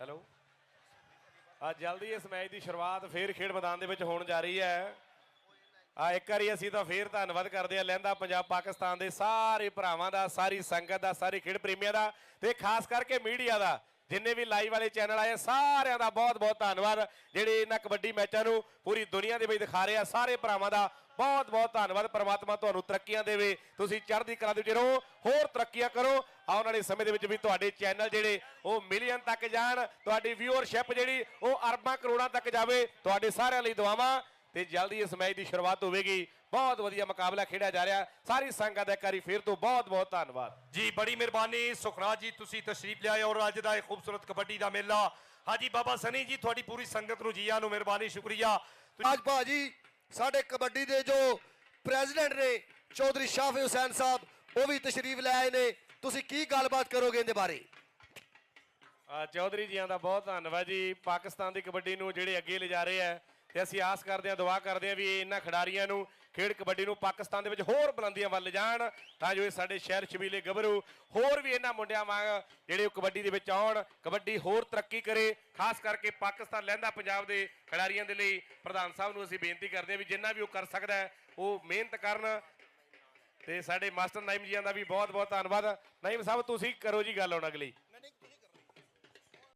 Hello. ਆ ਜਲਦੀ ਇਸ ਮੈਚ ਦੀ ਸ਼ੁਰੂਆਤ ਫੇਰ ਖੇਡ ਮੈਦਾਨ ਦੇ ਵਿੱਚ ਹੋਣ ਜਾ ਰਹੀ ਹੈ। ਆ, ਇੱਕ ਵਾਰੀ ਅਸੀਂ ਤਾਂ ਫੇਰ ਧੰਨਵਾਦ ਕਰਦੇ ਆ ਲਹਿੰਦਾ ਪੰਜਾਬ ਪਾਕਿਸਤਾਨ ਦੇ ਸਾਰੇ ਭਰਾਵਾਂ ਦਾ, ਸਾਰੀ ਸੰਗਤ ਦਾ, ਸਾਰੇ ਖੇਡ ਪ੍ਰੇਮੀਆਂ ਦਾ ਤੇ ਖਾਸ ਕਰਕੇ ਮੀਡੀਆ ਦਾ। ਜਿੰਨੇ ਵੀ ਲਾਈਵ ਵਾਲੇ ਚੈਨਲ ਆਏ ਸਾਰਿਆਂ ਦਾ ਬਹੁਤ ਬਹੁਤ ਧੰਨਵਾਦ। ਜਿਹੜੇ ਇਹਨਾਂ ਕਬੱਡੀ ਮੈਚਾਂ ਨੂੰ ਪੂਰੀ ਦੁਨੀਆ ਦੇ ਵਿੱਚ ਦਿਖਾ ਰਹੇ ਆ, ਸਾਰੇ ਭਰਾਵਾਂ ਦਾ ਬਹੁਤ ਬਹੁਤ ਧੰਨਵਾਦ। ਪ੍ਰਮਾਤਮਾ ਤੁਹਾਨੂੰ ਤਰੱਕੀਆਂ ਦੇਵੇ, ਤੁਸੀਂ ਚੜ੍ਹਦੀ ਕਲਾ ਦੇ ਵਿੱਚ ਰਹੋ, ਹੋਰ ਤਰੱਕੀਆਂ ਕਰੋ। ਆਉਣ ਵਾਲੇ ਸਮੇਂ ਦੇ ਵਿੱਚ ਵੀ ਤੁਹਾਡੇ ਚੈਨਲ ਜਿਹੜੇ, ਉਹ ਮਿਲੀਅਨ ਤੱਕ ਜਾਣ, ਤੁਹਾਡੀ ਵਿਊਅਰਸ਼ਿਪ ਜਿਹੜੀ, ਉਹ ਅਰਬਾਂ ਕਰੋੜਾਂ ਤੱਕ ਜਾਵੇ। ਤੁਹਾਡੇ ਸਾਰਿਆਂ ਲਈ ਦੁਆਵਾਂ। ਤੇ ਜਲਦੀ ਇਸ ਮੈਚ ਦੀ ਸ਼ੁਰੂਆਤ ਹੋਵੇਗੀ। ਬਹੁਤ ਵਧੀਆ ਮੁਕਾਬਲਾ ਖੇਡਿਆ ਜਾ ਰਿਹਾ। ਸਾਰੀ ਸੰਗਤ ਦਾ ਇੱਕ ਵਾਰੀ ਫਿਰ ਤੋਂ ਬਹੁਤ ਬਹੁਤ ਧੰਨਵਾਦ। ਜੀ ਬੜੀ ਮਿਹਰਬਾਨੀ। ਸੁਖਰਾਜ ਜੀ ਤੁਸੀਂ ਤਸ਼ਰੀਫ ਲਿਆਏ ਔਰ ਅੱਜ ਦਾ ਇਹ ਖੂਬਸੂਰਤ ਕਬੱਡੀ ਦਾ ਮੇਲਾ। ਹਾਜੀ ਬਾਬਾ ਸਨੀ ਜੀ ਤੁਹਾਡੀ ਪੂਰੀ ਸੰਗਤ ਨੂੰ ਜੀਆਂ ਨੂੰ ਮਿਹਰਬਾਨੀ ਸ਼ੁਕਰੀਆ। ਅੱਜ ਭਾਜੀ ਸਾਡੇ ਕਬੱਡੀ ਦੇ ਜੋ ਪ੍ਰੈਜ਼ੀਡੈਂਟ ਨੇ ਚੌਧਰੀ ਸ਼ਾਫੀ ਹੁਸੈਨ ਸਾਹਿਬ ਉਹ ਵੀ ਤਸ਼ਰੀਫ ਲੈ ਆਏ ਨੇ। ਤੁਸੀਂ ਕੀ ਗੱਲਬਾਤ ਕਰੋਗੇ ਇਹਦੇ ਬਾਰੇ? ਚੌਧਰੀ ਜੀਆਂ ਦਾ ਬਹੁਤ ਧੰਨਵਾਦ ਜੀ। ਪਾਕਿਸਤਾਨ ਦੀ ਕਬੱਡੀ ਨੂੰ ਜਿਹੜੇ ਅੱਗੇ ਲਿਜਾ ਰਹੇ ਆ ਤੇ ਅਸੀਂ ਆਸ ਕਰਦੇ ਹਾਂ, ਦੁਆ ਕਰਦੇ ਹਾਂ ਵੀ ਇਹਨਾਂ ਖਿਡਾਰੀਆਂ ਨੂੰ ਖੇਡ ਕਬੱਡੀ ਨੂੰ ਪਾਕਿਸਤਾਨ ਦੇ ਵਿੱਚ ਹੋਰ ਬੁਲੰਦੀਆਂ ਵੱਲ ਲਿਜਾਣ, ਤਾਂ ਜੋ ਇਹ ਸਾਡੇ ਸ਼ਹਿਰ ਸ਼ਬੀਲੇ ਗੱਭਰੂ ਹੋਰ ਵੀ ਇਹਨਾਂ ਮੁੰਡਿਆਂ ਵਾਂਗ ਜਿਹੜੇ ਉਹ ਕਬੱਡੀ ਦੇ ਵਿੱਚ ਆਉਣ, ਕਬੱਡੀ ਹੋਰ ਤਰੱਕੀ ਕਰੇ, ਖਾਸ ਕਰਕੇ ਪਾਕਿਸਤਾਨ ਲਹਿੰਦਾ ਪੰਜਾਬ ਦੇ ਖਿਡਾਰੀਆਂ ਦੇ ਲਈ ਪ੍ਰਧਾਨ ਸਾਹਿਬ ਨੂੰ ਅਸੀਂ ਬੇਨਤੀ ਕਰਦੇ ਹਾਂ ਵੀ ਜਿੰਨਾ ਵੀ ਉਹ ਕਰ ਸਕਦਾ ਉਹ ਮਿਹਨਤ ਕਰਨ ਤੇ ਸਾਡੇ ਮਾਸਟਰ ਨਾਇਮ ਜੀਆਂ ਦਾ ਵੀ ਬਹੁਤ ਬਹੁਤ ਧੰਨਵਾਦ। ਨਾਇਮ ਸਾਹਿਬ, ਤੁਸੀਂ ਕਰੋ ਜੀ ਗੱਲ ਹੁਣ ਅਗਲੀ।